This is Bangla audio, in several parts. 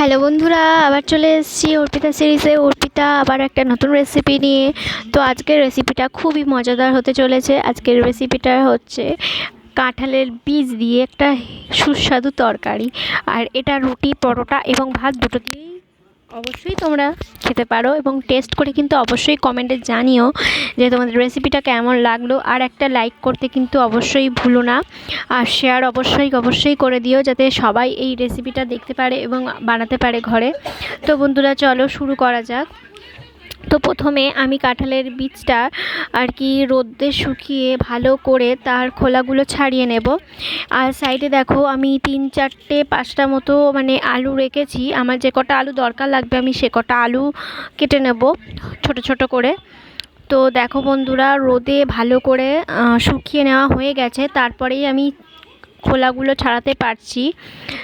হ্যালো বন্ধুরা, আবার চলে এসেছি অর্পিতা সিরিজে। অর্পিতা, আবার একটা নতুন রেসিপি নিয়ে। তো আজকের রেসিপিটা খুবই মজাদার হতে চলেছে। আজকের রেসিপিটা হচ্ছে কাঁঠালের বীজ দিয়ে একটা সুস্বাদু তরকারি। আর এটা রুটি, পরোটা এবং ভাত দুটো দিয়েই অবশ্যই তোমরা খেতে পারো এবং টেস্ট করে কিন্তু অবশ্যই কমেন্টে জানিও যে তোমাদের রেসিপিটা কেমন লাগল। আর একটা লাইক করতে কিন্তু অবশ্যই ভুলো না। আর শেয়ার অবশ্যই অবশ্যই করে দিও যাতে সবাই এই রেসিপিটা দেখতে পারে এবং বানাতে পারে ঘরে। তো বন্ধুরা, চলো শুরু করা যাক। তো প্রথমে আমি কাঁঠালের বীজটা আর কি রোদ্দে শুকিয়ে ভালো করে তার খোলাগুলো ছাড়িয়ে নেব। আর সাইডে দেখো আমি তিন চারটে পাঁচটা মতো মানে আলু রেখেছি। আমার যে কটা আলু দরকার লাগবে আমি সে কটা আলু কেটে নেব ছোট ছোট করে। তো দেখো বন্ধুরা রোদে ভালো করে শুকিয়ে নেওয়া হয়ে গেছে। তারপরেই আমি খোলাগুলো ছাড়াতে পারছি।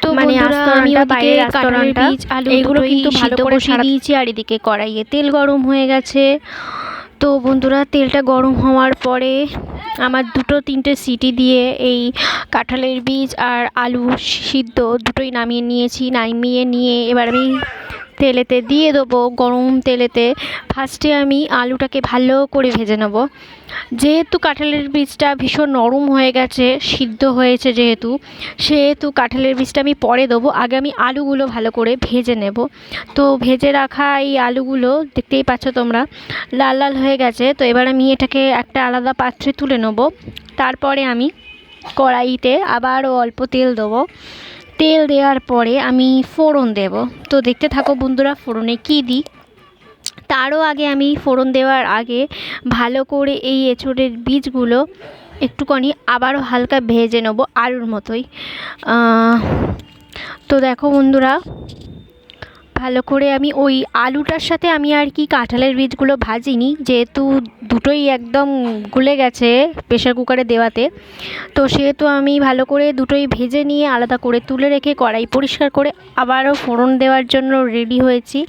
তো মানে আমি বাইরে আলু এগুলো কিন্তু ভালো করে দিয়েছি আর এদিকে কড়াইয়ে তেল গরম হয়ে গেছে। তো বন্ধুরা তেলটা গরম হওয়ার পরে আমার দুটো তিনটে সিটি দিয়ে এই কাঁঠালের বীজ আর আলু সিদ্ধ দুটোই নামিয়ে নিয়েছি নামিয়ে নিয়ে এবার আমি তেলেতে দিয়ে দেবো, গরম তেলেতে। ফার্স্টে আমি আলুটাকে ভালো করে ভেজে নেব। যেহেতু কাঁঠালের বীজটা ভীষণ নরম হয়ে গেছে, সিদ্ধ হয়েছে যেহেতু, সেহেতু কাঁঠালের বীজটা আমি পরে দেবো। আগে আমি আলুগুলো ভালো করে ভেজে নেব। তো ভেজে রাখা এই আলুগুলো, দেখতেই পাচ্ছ তোমরা, লাল লাল হয়ে গেছে। তো এবার আমি এটাকে একটা আলাদা পাত্রে তুলে নেব। তারপরে আমি কড়াইতে আবারও অল্প তেল দেবো। তেল দেওয়ার পরে আমি ফোড়ন দেব। তো দেখতে থাকো বন্ধুরা, ফোড়নে কী দিই? তারও আগে আমি ফোড়ন দেওয়ার আগে ভালো করে এই এঁচড়ের বীজগুলো একটুখানি আবারও হালকা ভেজে নেব আলুর মতোই। তো দেখো বন্ধুরা ভালো করে আমি ওই আলুটার সাথে আমি আর কি কাঁঠালের বীজগুলো ভাজিনি, যেহেতু দুটোই একদম গুলে গেছে প্রেশার কুকারে দেওয়াতে। তো সেহেতু আমি ভালো করে দুটোই ভেজে নিয়ে আলাদা করে তুলে রেখে কড়াই পরিষ্কার করে আবারও ফোড়ন দেওয়ার জন্য রেডি হয়েছি।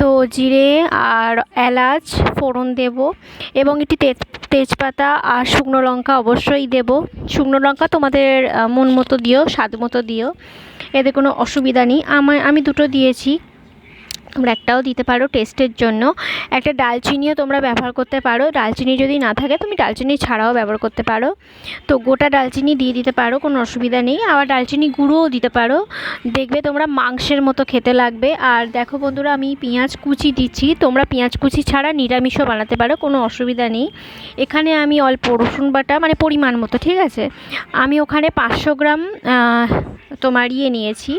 তো জিরে আর এলাচ ফোড়ন দেব এবং একটি তেজ, তেজপাতা আর শুকনো লঙ্কা অবশ্যই দেব। শুকনো লঙ্কা তোমাদের মন মতো দিও, স্বাদ মতো দিও, এতে কোনো অসুবিধা নেই। আমি দুটো দিয়েছি। তোমরা একটাও দিতে পারো টেস্টের জন্য। একটা ডালচিনিও তোমরা ব্যবহার করতে পারো। ডালচিনি যদি না থাকে, তুমি ডালচিনি ছাড়াও ব্যবহার করতে পারো। তো গোটা ডালচিনি দিয়ে দিতে পারো, কোনো অসুবিধা নেই। আবার ডালচিনি গুঁড়োও দিতে পারো। দেখবে তোমরা মাংসের মতো খেতে লাগবে। আর দেখো বন্ধুরা, আমি পেঁয়াজ কুচি দিচ্ছি। তোমরা পেঁয়াজ কুচি ছাড়া নিরামিষও বানাতে পারো, কোনো অসুবিধা নেই। এখানে আমি অল্প রসুন বাটা মানে পরিমাণ মতো, ঠিক আছে? আমি ওখানে পাঁচশো গ্রাম তোমার ইয়ে নিয়েছি।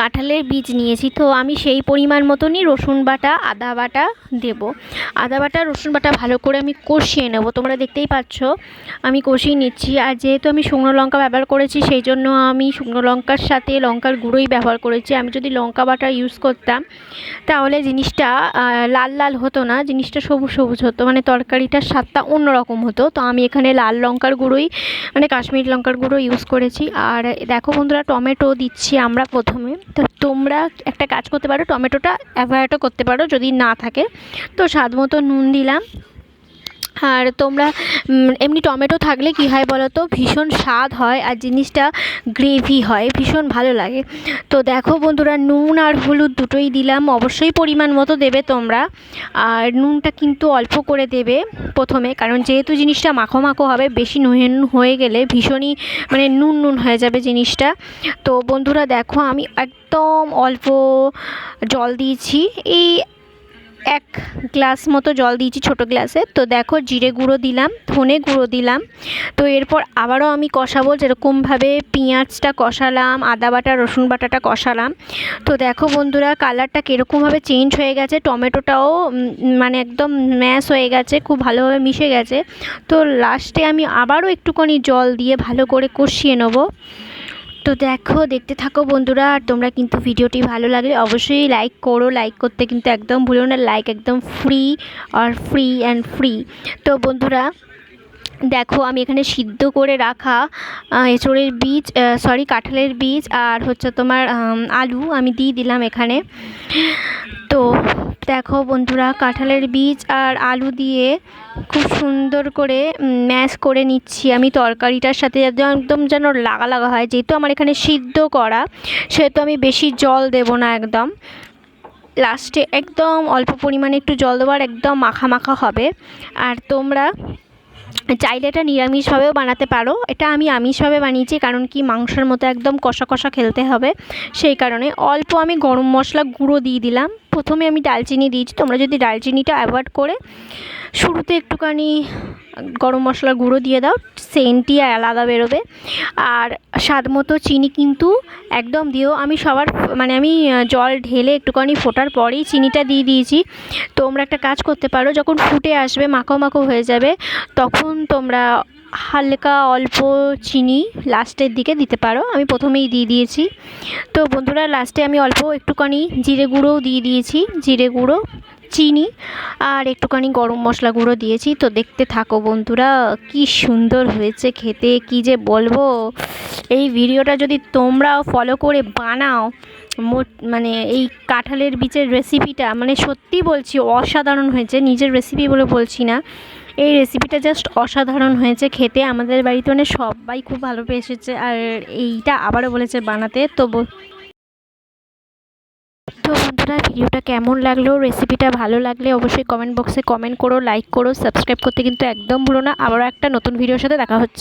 কাঁঠালের বীজ নিয়েছি। তো আমি সেই পরিমাণ মতনই রসুন বাটা, আদা বাটা দেব। আদা বাটা, রসুন বাটা ভালো করে আমি কষিয়ে নেব। তোমরা দেখতেই পাচ্ছ, আমি কষিয়ে নিচ্ছি। আর যেহেতু আমি শুকনো লঙ্কা ব্যবহার করেছি, সেই জন্য আমি শুকনো লঙ্কার সাথে লঙ্কার গুঁড়োই ব্যবহার করেছি। আমি যদি লঙ্কা বাটা ইউজ করতাম, তাহলে জিনিসটা লাল লাল হতো না, জিনিসটা সবুজ সবুজ হতো। মানে তরকারিটার স্বাদটা অন্যরকম হতো। তো আমি এখানে লাল লঙ্কার গুঁড়োই মানে কাশ্মীরি লঙ্কার গুঁড়ো ইউজ করেছি। আর দেখো বন্ধুরা, টমেটো দিচ্ছি আমরা প্রথমে। তো তোমরা একটা কাজ করতে পারো, টমেটোটা অ্যাভয়েডও করতে পারো যদি না থাকে। তো স্বাদ মতো নুন দিলাম। আর তোমরা এমনি টমেটো থাকলে কী হয় বলো তো ভীষণ স্বাদ হয় আর জিনিসটা গ্রেভি হয়, ভীষণ ভালো লাগে। তো দেখো বন্ধুরা, নুন আর হলুদ দুটোই দিলাম। অবশ্যই পরিমাণ মতো দেবে তোমরা। আর নুনটা কিন্তু অল্প করে দেবে প্রথমে, কারণ যেহেতু জিনিসটা মাখো মাখো হবে, বেশি নুন হয়ে গেলে ভীষণই মানে নুন নুন হয়ে যাবে জিনিসটা। তো বন্ধুরা দেখো, আমি একদম অল্প জল দিয়েছি। এই এক গ্লাস মতো জল দিয়েছি ছোটো গ্লাসে। তো দেখো জিরে গুঁড়ো দিলাম, ধনে গুঁড়ো দিলাম। তো এরপর আবারও আমি কষাবো, যেরকমভাবে পেঁয়াজটা কষালাম, আদা বাটা, রসুন বাটাটা কষালাম। তো দেখো বন্ধুরা, কালারটা কীরকমভাবে চেঞ্জ হয়ে গেছে, টমেটোটাও মানে একদম ম্যাশ হয়ে গেছে, খুব ভালোভাবে মিশে গেছে। তো লাস্টে আমি আবারও একটুখানি জল দিয়ে ভালো করে কষিয়ে নেব। তো দেখো, দেখতে থাকো বন্ধুরা, আর তোমরা কিন্তু ভিডিওটি ভালো লাগলে অবশ্যই লাইক করো লাইক করতে কিন্তু একদম ভুলো না লাইক একদম ফ্রি আর ফ্রি অ্যান্ড ফ্রি তো বন্ধুরা দেখো, আমি এখানে সিদ্ধ করে রাখা এঁচড়ের বীজ সরি কাঁঠালের বীজ আর হচ্ছে তোমার আলু আমি দিয়ে দিলাম এখানে। তো দেখো বন্ধুরা, কাঁঠালের বীজ আর আলু দিয়ে খুব সুন্দর করে ম্যাশ করে নিচ্ছি আমি তরকারিটার সাথে। একদম যেন লাগা লাগা হয়, যেহেতু আমার এখানে সিদ্ধ করা, সেহেতু আমি বেশি জল দেব না একদম। লাস্টে একদম অল্প পরিমাণে একটু জল দেবো আর একদম মাখা মাখা হবে। আর তোমরা চাইলে এটা নিরামিষভাবেও বানাতে পারো। এটা আমি আমিষভাবে বানিয়েছি কারণ কি মাংসের মতো একদম কষা কষা খেলতে হবে। সেই কারণে অল্প আমি গরম মশলা গুঁড়ো দিয়ে দিলাম। প্রথমে আমি ডালচিনি দিয়েছি। তোমরা যদি ডালচিনিটা অ্যাভয়েড করে শুরুতে একটুখানি গরম মশলার গুঁড়ো দিয়ে দাও, সেন্টই আলাদা বেরোবে। আর স্বাদ মতো চিনি কিন্তু একদম দিও, আমি সবার মানে আমি জল ঢেলে একটুখানি ফোটার পরেই চিনিটা দিয়ে দিয়েছি। তোমরা একটা কাজ করতে পারো, যখন ফুটে আসবে, মাখো মাখো হয়ে যাবে, তখন তোমরা হালকা অল্প চিনি লাস্টের দিকে দিতে পারো, আমি প্রথমেই দিয়ে দিয়েছি। তো বন্ধুরা, লাস্টে আমি অল্প একটুখানি জিরে গুঁড়োও দিয়ে দিয়েছি, জিরে গুঁড়ো। চিনি আর একটুখানি গরম মশলা গুঁড়ো দিয়েছি। তো দেখতে থাকো বন্ধুরা, কি সুন্দর হয়েছে খেতে, কি যে বলব। এই ভিডিওটা যদি তোমরাও ফলো করে বানাও, মোট মানে এই কাঁঠালের বীজের রেসিপিটা মানে সত্যি বলছি অসাধারণ হয়েছে, নিজের রেসিপি বলে বলছি না। এই রেসিপিটা জাস্ট অসাধারণ হয়েছে খেতে, আমাদের বাড়িতে মানে সবাই খুব ভালো ভালোবেসেছে। আর এইটা আবারও বলেছে বানাতে। তো তো বন্ধুরা, ভিডিওটা কেমন লাগল? রেসিপিটা ভালো লাগলে অবশ্যই কমেন্ট বক্সে কমেন্ট করো লাইক করো সাবস্ক্রাইব করতে কিন্তু একদম ভুলো না। আবারও একটা নতুন ভিডিওর সাথে দেখা হচ্ছে।